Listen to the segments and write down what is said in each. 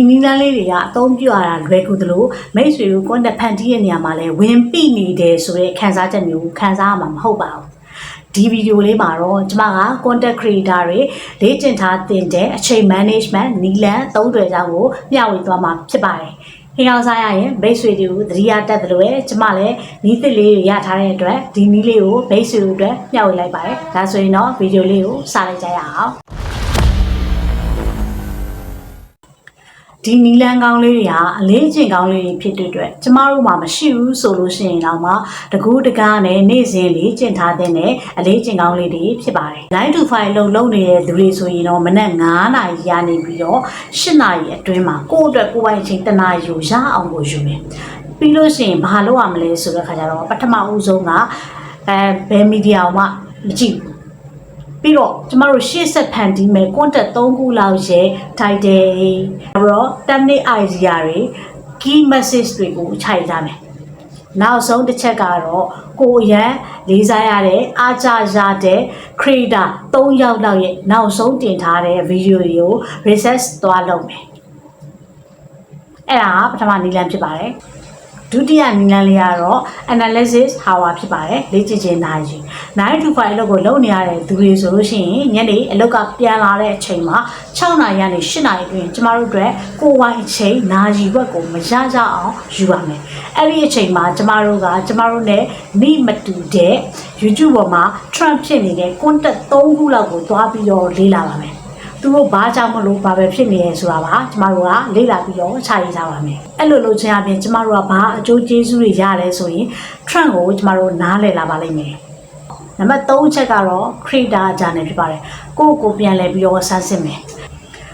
ဒီနီလန်းလေးတွေကအသုံးပြရတာလွယ်ကူသလိုမိတ်ဆွေတို့ contact ဖန်တီးတဲ့နေရာမှာလည်းဝင်ပိနေတယ်ဆိုတဲ့ခံစားချက်မျိုးခံစားရမှာမဟုတ်ပါဘူးဒီဗီဒီယိုလေးမှာတော့ကျွန်မက content creator တွေလေ့ကျင့်ထားတင်တဲ့အချိန် management နီလန်းသုံးတွေကြောင့်ကိုမျှဝေသွားမှာဖြစ်ပါတယ်ဟင်းအောင်စားရရင်ဘိတ်ဆွေတွေကိုသတိရတတ်တယ်လို့ပဲကျွန်မလည်းနီးသစ်လေးတွေရထားတဲ့အတွက်ဒီနီးလေးကိုဘိတ်ဆွေတို့အတွက်မျှဝေလိုက်ပါတယ်ဒါဆိုရင်တော့ဗီဒီယိုလေးကိုစလိုက်ကြရအောင် ဒီနီလန်းကောင်းလေးတွေဟာအလေးကျင့်ကောင်းလေးတွေဖြစ်တဲ့အတွက်ကျမတို့မှမရှိဘူးဆိုလို့ရှိရင်တော့မှတကူးတကားနဲ့နေ့စဉ်လေးကျင့်ထားတဲ့အလေးကျင့်ကောင်းလေးတွေဖြစ်ပါတယ်9 to 5လုံးလုံးနေတဲ့သူတွေဆိုရင်တော့မနက်9နာရီရနေပြီးတော့10နာရီအတွင်းမှာကိုယ့်အတွက်ကိုယ်ပိုင်အချိန်တစ်နာရီယူရအောင်ကိုယူမယ်ပြီးလို့ရှိရင်ဘာလုပ်ရမလဲဆိုတဲ့ခါကျတော့ပထမဦးဆုံးကအဲဘယ်မီဒီယာမှမကြည့်ဘူး ပြီးတော့ကျမတို့ရှေ့ဆက်ဖန်တီးမယ် content 3ခုလောက်ရဲ့ title ပြီးတော့ thumbnail idea တွေ key message တွေကိုခြိုက်ကြမယ်နောက်ဆုံးတစ်ချက်ကတော့ကိုယ်ရန်လေးစားရတဲ့အားကြရတဲ့ creator 3ယောက်လောက်ရဲ့နောက်ဆုံးတင်ထားတဲ့ video တွေကို research သွားလုပ်မယ်အဲ့ဒါကပထမနည်းလမ်းဖြစ်ပါတယ်ဒုတိယနည်းလမ်းလေးကတော့ analysis hour ဖြစ်ပါတယ်လေ့ကျင့်ခြင်းနာရီ 9 to 5အလုပ်ကိုလုပ်နေရတဲ့သူတွေဆိုလို့ရှိရင်ညနေအလုပ်ကပြန်လာတဲ့အချိန်မှာ6နာရီကနေ8နာရီအတွင်းကျမတို့အတွက်ကိုယ်ဝိုင်းအချိန်နာရီဘက်ကိုမရကြအောင်ယူရမယ်အဲ့ဒီအချိန်မှာကျမတို့ကကျမတို့ ਨੇ မိမတူတဲ့ YouTube ပေါ်မှာ trend ဖြစ်နေတဲ့ content 3ခုလောက်ကိုသွားပြီးတော့လေ့လာပါမယ်သူတို့ဘာကြောင့်မလို့ဘာပဲဖြစ်နေရဲဆိုတာပါကျမတို့ကလေ့လာပြီးတော့ခြာရေးထားပါမယ်အဲ့လိုလုပ်ခြင်းအပြင်ကျမတို့ကဘာအကျိုးကျေးဇူးတွေရတယ်ဆိုရင် trend ကိုကျမတို့နားလည်လာပါလိမ့်မယ် နံပါတ်3ချက်ကတော့ creator journal ဖြစ်ပါတယ်ကိုယ့်ကိုယ်ပြန်လဲပြီးတော့ဆန်းစစ်မယ်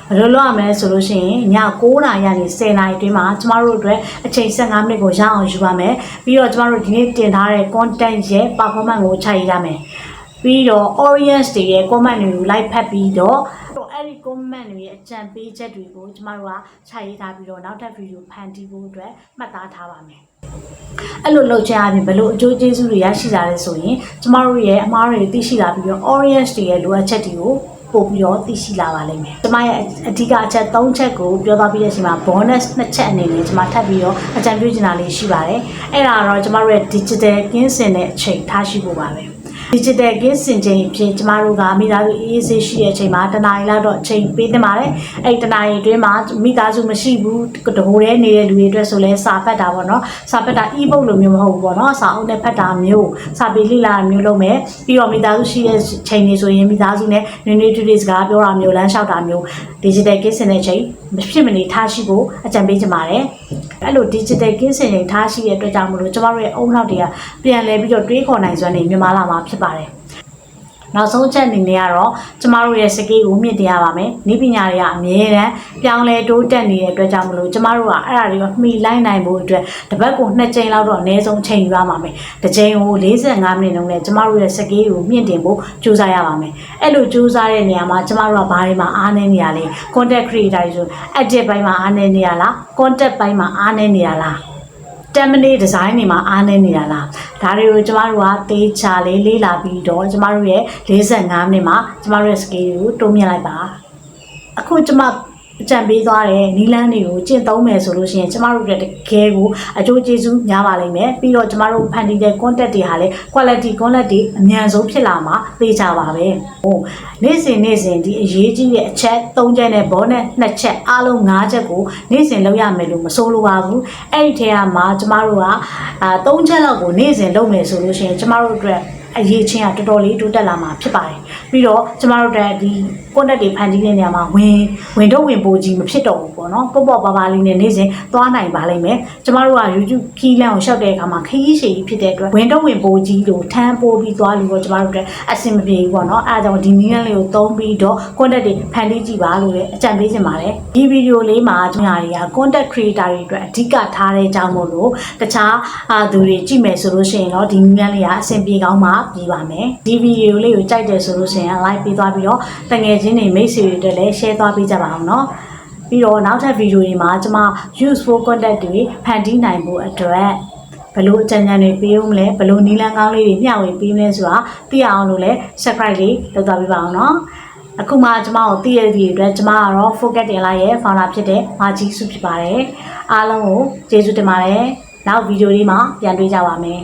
ဘယ်လိုလုပ်ရမလဲဆိုလို့ရှိရင်ည9နာရီကနေ10နာရီအတွင်းမှာကျမတို့အတွက်အချိန်15မိနစ်ကိုရအောင်ယူပါမယ်ပြီးတော့ကျမတို့ဒီနေ့တင်ထားတဲ့ content ရဲ့ performance ကိုခြာရေးရမယ်ပြီးတော့ audience တွေရဲ့ comment တွေကို like ဖတ်ပြီးတော့အဲ့ဒီ comment တွေရဲ့အကြံပေးချက်တွေကိုကျမတို့ကခြာရေးထားပြီးတော့နောက်ထပ် video ဖန်တီးဖို့အတွက်မှတ်သားထားပါမယ်အဲ့လိုလုပ်ချင်အပြင်ဘယ်လိုအကျိုးကျေးဇူးတွေရရှိလာလဲဆိုရင်ကျမတို့ရဲ့အမားတွေသိရှိလာပြီးတော့ audience တွေရဲ့လိုအပ်ချက်တွေကိုပို့ပြီးတော့သိရှိလာပါလိမ့်မယ်။ကျမရဲ့အဓိကအချက်၃ချက်ကိုပြောသွားပြီးတဲ့အချိန်မှာ bonus နှစ်ချက်အနေနဲ့ကျမထပ်ပြီးတော့အကြံပြုချင်တာလေးရှိပါတယ်။အဲ့ဒါကတော့ကျမတို့ရဲ့ digital ကင်းစင်တဲ့အချိန်ထားရှိဖို့ပါပဲ။ digital ကင်းစင်ချိန်ဖြင့်ကျမတို့ကမိသားစုအေးအေးဆေးရှိတဲ့အချိန်မှာတနားရီလောက်တော့အချိန်ပေးတင်ပါတယ်။အဲ့ဒီတနားရီအတွင်းမှာမိသားစုမရှိဘူးတဟိုတည်းနေတဲ့လူတွေအတွက်ဆိုလဲစာဖတ်တာပေါ့နော်။စာဖတ်တာ e-book လိုမျိုးမဟုတ်ဘူးပေါ့နော်။စာအုပ်နဲ့ဖတ်တာမျိုးစာပေလေ့လာတာမျိုးလုပ်မယ်။ပြီးတော့မိသားစုရှိတဲ့ချိန်တွေဆိုရင်မိသားစုနဲ့နွေးနွေးထွေးထွေးစကားပြောတာမျိုးလမ်းလျှောက်တာမျိုး digital ကင်းစင်တဲ့ချိန်မဖြစ်မနေထားရှိဖို့အကြံပေးချင်ပါတယ်။ အဲ့လို digital ကင်းစင်ချိန်ထားရှိတဲ့အတွက်ကြောင့်မလို့ကျမတို့ရဲ့အုံနောက်တွေကပြန်လဲပြီးတော့တွေးခေါ်နိုင်စွမ်းနေမြန်မာလာမှာဖြစ်ပါတယ်။ နောက်ဆုံးချက်အနေနဲ့ကတော့ကျမတို့ရဲ့စကေးကိုမြင့်တင်ရပါမယ်။ဤပညာတွေကအမြဲတမ်းပြောင်းလဲတိုးတက်နေတဲ့အတွက်ကြောင့်မလို့ကျမတို့ကအဲ့ဒါတွေကမှီလိုက်နိုင်ဖို့အတွက်တစ်ပတ်ကို2ချိန်လောက်တော့အနည်းဆုံးချိန်ယူရပါမယ်။တစ်ချိန်ကို45မိနစ်လုံးနဲ့ကျမတို့ရဲ့စကေးကိုမြင့်တင်ဖို့ကြိုးစားရပါမယ်။အဲ့လိုကြိုးစားတဲ့နေရာမှာကျမတို့ကဘာတွေမှာအားနည်းနေရလဲ။ content creator တွေဆို edit ဘိုင်းမှာအားနည်းနေရလား။ content ဘိုင်းမှာအားနည်းနေရလား။ template design တွေမှာအားနည်းနေတာလားဒါတွေကိုကျမတို့ကသေချာလေးလေးလာပြီးတော့ကျမတို့ရဲ့45မိနစ်မှာကျမတို့ရဲ့ scale ကိုတိုးမြင့်လိုက်ပါအခုကျမ အကြံပေးသွားတဲ့နီလန်းတွေကိုကျင့်သုံးမယ်ဆိုလို့ရှိရင်ကျမတို့ရဲ့တကယ်ကိုအကျိုးကျေးဇူးများပါလိမ့်မယ်ပြီးတော့ကျမတို့ဖန်တီးတဲ့ content တွေဟာလည်း quality content တွေအမြန်ဆုံးဖြစ်လာမှာသိကြပါပဲဟိုနေ့စဉ်နေ့စဉ်ဒီအရေးကြီးတဲ့အချက်၃ချက်နဲ့ဘောနဲ့၂ချက်အားလုံး၅ချက်ကိုနေ့စဉ်လုပ်ရမယ်လို့မဆိုလိုပါဘူးအဲ့ဒီထဲမှာကျမတို့ကအာ၃ချက်လောက်ကိုနေ့စဉ်လုပ်မယ်ဆိုလို့ရှိရင်ကျမတို့အတွက် အရေးချင်းကတော်တော်လေးတိုးတက်လာမှာဖြစ်ပါတယ်ပြီးတော့ကျမတို့တဲ့ဒီ content တွေဖန်တီးတဲ့နေရာမှာဝင်ဝင်တော့ဝင်ပိုးကြီးမဖြစ်တော့ဘူးပေါ့နော်ပေါ့ပေါ့ပါပါလေးနဲ့နေ့စဉ်သွားနိုင်ပါလိမ့်မယ်ကျမတို့က YouTube key လမ်းကိုရှောက်တဲ့အခါမှာခရီးရှည်ကြီးဖြစ်တဲ့အတွက်ဝင်တော့ဝင်ပိုးကြီးလို့ထမ်းပိုးပြီးသွားလို့ကျမတို့အတွက်အဆင်မပြေဘူးပေါ့နော်အဲဒါကြောင့်ဒီနည်းလမ်းလေးကိုသုံးပြီးတော့ content တွေဖန်တီးကြည့်ပါလို့လည်းအကြံပေးချင်ပါတယ်ဒီဗီဒီယိုလေးမှာကျွန်တော်တွေက content creator တွေအတွက်အဓိကထားတဲ့အကြောင်းမို့လို့တခြားသူတွေကြည့်မယ်ဆိုလို့ရှိရင်တော့ဒီနည်းလမ်းလေးကအဆင်ပြေကောင်းမှပြီးပါမယ်ဒီဗီဒီယိုလေးကိုကြိုက်တယ်ဆိုလို့ရှိရင် like ပေးသွားပြီးတော့တငယ်ချင်းတွေမိတ်ဆွေတွေအတွက်လည်း share သွားပေးကြပါအောင်နော်ပြီးတော့နောက်ထပ်ဗီဒီယိုတွေမှာကျွန်မ useful content တွေဖန်တီးနိုင်ဖို့အတွက်ဘလို့အကြံဉာဏ်တွေပေးဦးမလဲဘလို့နီလန်းကောင်းလေးတွေမျှဝေပေးမလဲဆိုတာသိရအောင်လို့လည်း subscribe လေးလုပ်သွားပေးပါအောင်နော်အခုမှကျမကိုသိရတဲ့အတွက်ကျမကတော့ focus တင်လိုက်ရဲ့ founder ဖြစ်တဲ့မာကြီးစုဖြစ်ပါတယ်အားလုံးကိုကျေးဇူးတင်ပါတယ်နောက်ဗီဒီယိုလေးမှာပြန်တွေ့ကြပါမယ်